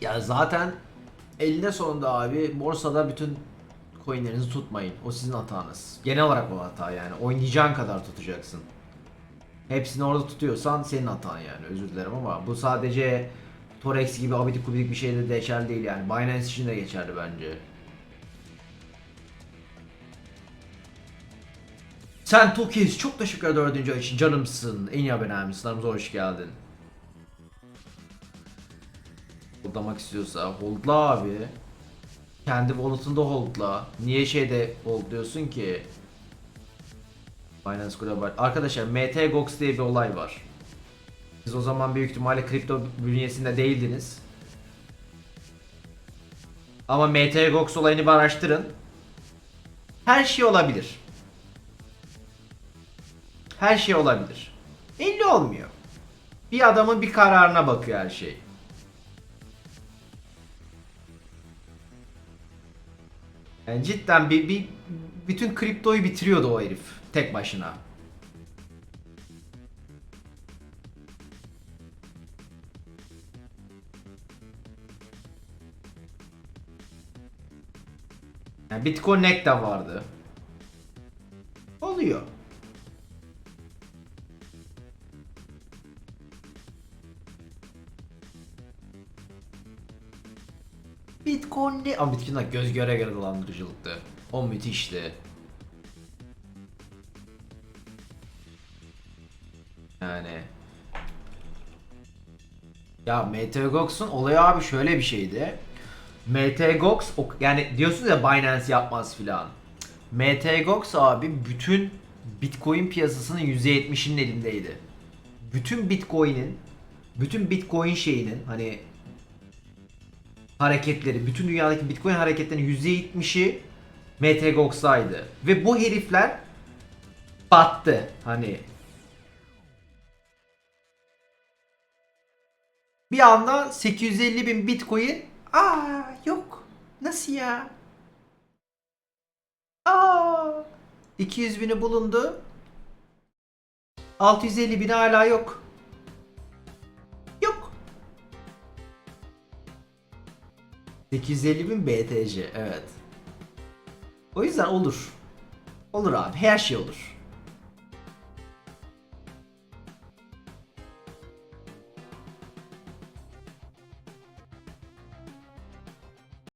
Ya zaten elinde sonunda abi borsada bütün coinlerinizi tutmayın. O sizin hatanız. Genel olarak o hata yani. Oynayacağın kadar tutacaksın. Hepsini orada tutuyorsan senin hatan yani. Özür dilerim ama bu sadece Torex gibi abidik gubidik bir şeyde de geçerli değil yani. Binance için de geçerli bence. Sen Tokiz çok teşekkür ederim dördüncü ay için canımsın. En iyi abonemsin. Aramıza hoş geldin. Holdlamak istiyorsa holdla abi. Kendi wallet'ında holdla. Niye şeyde hold diyorsun ki? Binance Global. Arkadaşlar MTGOX diye bir olay var. Siz o zaman büyük ihtimalle kripto bünyesinde değildiniz. Ama MTGOX olayını bir araştırın. Her şey olabilir. Her şey olabilir. Belli olmuyor. Bir adamın bir kararına bakıyor her şey. Yani cidden bir, bir bütün kriptoyu bitiriyordu o herif tek başına. Yani BitConnect de vardı. Oluyor. Bitcoin ne? Ama Bitcoin'de göz göre göre dolandırıcılıktı. O müthişti. Yani. Ya MTGOX'un olayı abi şöyle bir şeydi. MTGOX yani diyorsunuz ya Binance yapmaz filan. MTGOX abi bütün Bitcoin piyasasının %70'inin elindeydi. Bütün Bitcoin'in bütün Bitcoin şeyinin hani hareketleri, bütün dünyadaki Bitcoin hareketlerinin %70'i MTGOX'taydı. Ve bu herifler battı. Hani bir anda 850 bin Bitcoin aa yok nasıl ya aa 200 bini bulundu 650 bin hala yok 850 bin BTC evet. O yüzden olur. Olur abi her şey olur.